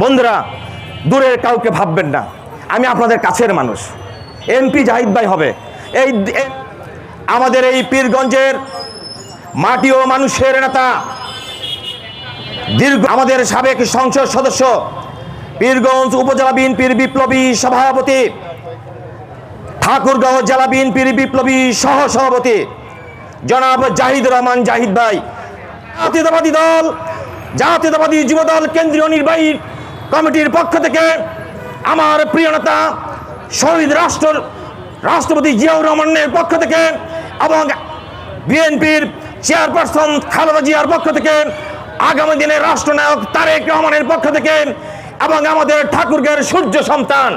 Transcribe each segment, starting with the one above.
বন্ধুরা, দূরের কাউকে ভাববেন না। আমি আপনাদের কাছের মানুষ। এমপি জাহিদ ভাই হবে। এই আমাদের এই পীরগঞ্জের মাটি ও মানুষের নেতা, দীর্ঘ আমাদের সাবেক সংসদ সদস্য, পীরগঞ্জ উপজেলা বিএনপির বিপ্লবী সভাপতি, ঠাকুরগাঁও জেলা বিএনপির বিপ্লবী সহ সভাপতি জনাব জাহিদ রহমান জাহিদ ভাই। জাতীয়তাবাদী দল, জাতীয়তাবাদী যুব দল কেন্দ্রীয় নির্বাহী কমিটির পক্ষ থেকে আমার প্রিয় নেতা, শহীদ রাষ্ট্র রাষ্ট্রপতি জিয়াউর রহমানের পক্ষ থেকে এবং বিএনপির চেয়ারপারসন খালেদা জিয়ার পক্ষ থেকে, আগামী দিনে রাষ্ট্রনায়ক তারেক রহমানের পক্ষ থেকে এবং আমাদের ঠাকুরগের সূর্য সন্তান।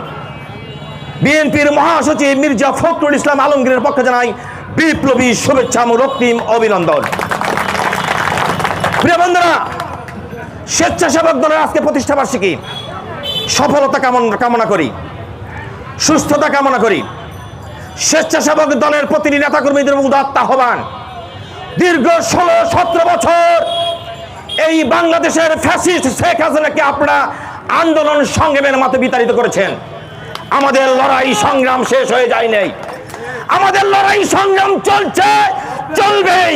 বিএনপির মহাসচিব মির্জা ফখরুল ইসলাম আলমগীরের পক্ষে জানাই বিপ্লবী শুভেচ্ছা রক্তিম অভিনন্দন। প্রিয় বন্ধুরা স্বেচ্ছাসেবক দলের আজকে প্রতিষ্ঠা বার্ষিকী। সফলতা কামনা কামনা করি। সুস্থতা কামনা করি। স্বেচ্ছাসেবক দলের প্রতিটি নেতাকর্মীদের উদাত্ত আহ্বান। দীর্ঘ ষোলো, সতেরো বছর এই বাংলাদেশের ফ্যাসিস্ট শেখ হাসিনাকে আপনারা আন্দোলন সংগ্রামের মতো বিতাড়িত করেছেন। আমাদের লড়াই সংগ্রাম শেষ হয়ে যায় নাই। আমাদের লড়াই সংগ্রাম চলছে, চলবেই।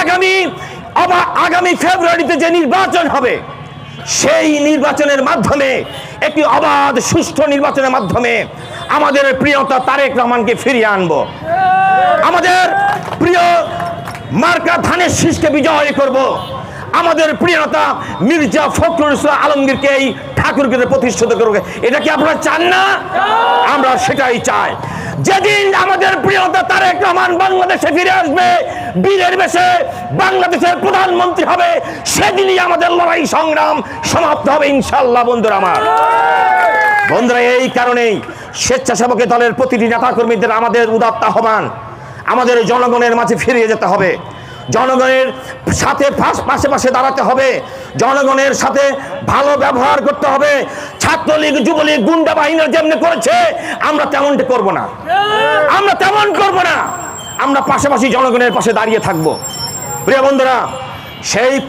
আগামী আবার আগামী ফেব্রুয়ারিতে যে নির্বাচন হবে, সেই নির্বাচনের মাধ্যমে, একটি অবাধ, সুষ্ঠু নির্বাচনের মাধ্যমে আমাদের প্রিয়তা তারেক রহমানকে ফিরিয়ে আনব। আমাদের প্রিয় মার্কা ধানের শীষকে বিজয় করব। আমাদের প্রিয়তা মির্জা ফখরুল ইসলাম আলমগীরকে এই ঠাকুরকে প্রতিষ্ঠিত করবে, এটা কি আপনারা চান না? আমরা সেটাই চাই। যেদিন আমাদের প্রিয়তা তারেক রহমান বাংলাদেশে ফিরে আসবে বীরের বেশে বাংলাদেশের প্রধানমন্ত্রী হবে, সেদিনই আমাদের লড়াই সংগ্রাম সমাপ্ত হবে ইনশাল্লাহ বন্ধুরা আমার। বন্ধুরা, এই কারণেই স্বেচ্ছাসেবকের দলের প্রতিটি নেতাকর্মীদের আমাদের উদাত্ত আহ্বান, আমাদের জনগণের মাঝে ফিরিয়ে যেতে হবে। জনগণের সাথে পাশ- পাশে দাঁড়াতে হবে। জনগণের সাথে ভালো ব্যবহার করতে হবে। ছাত্রলীগ, যুবলীগ, গুন্ডা বাহিনীর যেমনি করেছে, আমরা তেমনটা করব না। আমরা তেমন করব না। আমরা পাশাপাশি জনগণের পাশে দাঁড়িয়ে থাকব। প্রিয় বন্ধুরা, সেই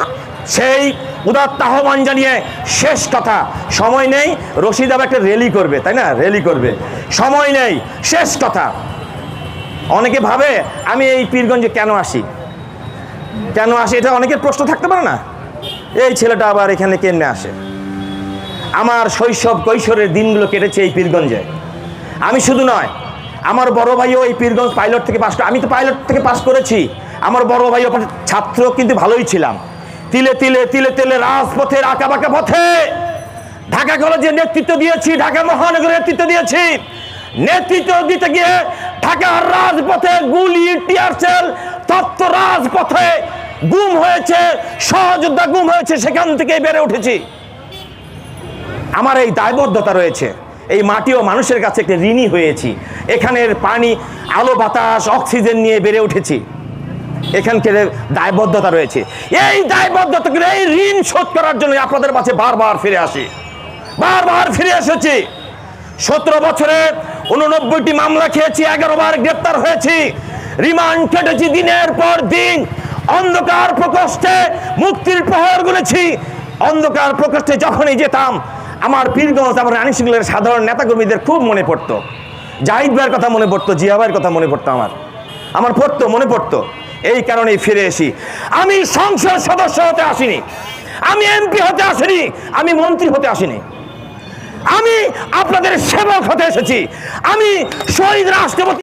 সেই উদাত্ত আহ্বান জানিয়ে শেষ কথা, সময় নেই, রশিদ আবার একটা র্যালি করবে, তাই না? র্যালি করবে। সময় নেই, শেষ কথা। অনেকে ভাবে, আমি এই পীরগঞ্জে কেন আসি? কেন আসি, এটা অনেকের প্রশ্ন থাকতে পারে না। এই ছেলেটা আবার এখানে কেমনে আসে? আমার শৈশব কৈশোরের দিনগুলো কেটেছে এই পীরগঞ্জে। আমি শুধু নয় আমার বড় ভাইও এই পীরগঞ্জ পাইলট থেকে পাশ আমি তো পাইলট থেকে পাশ করেছি। আমার বড় ভাইও ছাত্র, কিন্তু ভালোই ছিলাম। তিলে তিলে তিলে তিলে রাজপথের আঁকা বাঁকা পথে। ঢাকা কলেজে নেতৃত্ব দিয়েছি, ঢাকা মহানগরের নেতৃত্ব দিয়েছি। নেতৃত্ব দিতে গিয়ে ঢাকার রাজপথে গুলি টিয়ারসেল তত্ত্ব রাজপথে গুম হয়েছে, সহযোদ্ধা গুম হয়েছে, সেখান থেকে বেড়ে উঠেছি। আমার এই দায়বদ্ধতা রয়েছে। এই মাটি ও মানুষের কাছে একটি ঋণী হয়েছি। এখানের পানি, আলো, বাতাস, অক্সিজেন নিয়ে বেড়ে উঠেছি। এখানকার দায়বদ্ধতা রয়েছে। এই দায়বদ্ধতা এই ঋণ শোধ করার জন্য আপনাদের কাছে বারবার ফিরে আসি। বারবার ফিরে এসেছি। সতেরো বছরে উননব্বইটি মামলা খেয়েছি, এগারো বার গ্রেপ্তার হয়েছি। রিমান্ড কেটেছি দিনের পর দিন। অন্ধকার প্রকোষ্ঠে মুক্তির প্রহর গুনেছি। অন্ধকার প্রকোষ্ঠে যখনই যেতাম, আমার পীরগঞ্জ, আমার রানী সিংহের সাধারণ নেতাকর্মীদের খুব মনে পড়তো। জাহিদ ভাইয়ের কথা মনে পড়তো, জিয়া ভাইয়ের কথা মনে পড়তো আমার। আমার পড়তো, মনে পড়তো। এই কারণেই ফিরে এসি। আমি সংসদ সদস্য হতে আসিনি। আমি এমপি হতে আসিনি। আমি মন্ত্রী হতে আসিনি। আমি আপনাদের সেবক হতে এসেছি। আমি শহীদ রাষ্ট্রপতি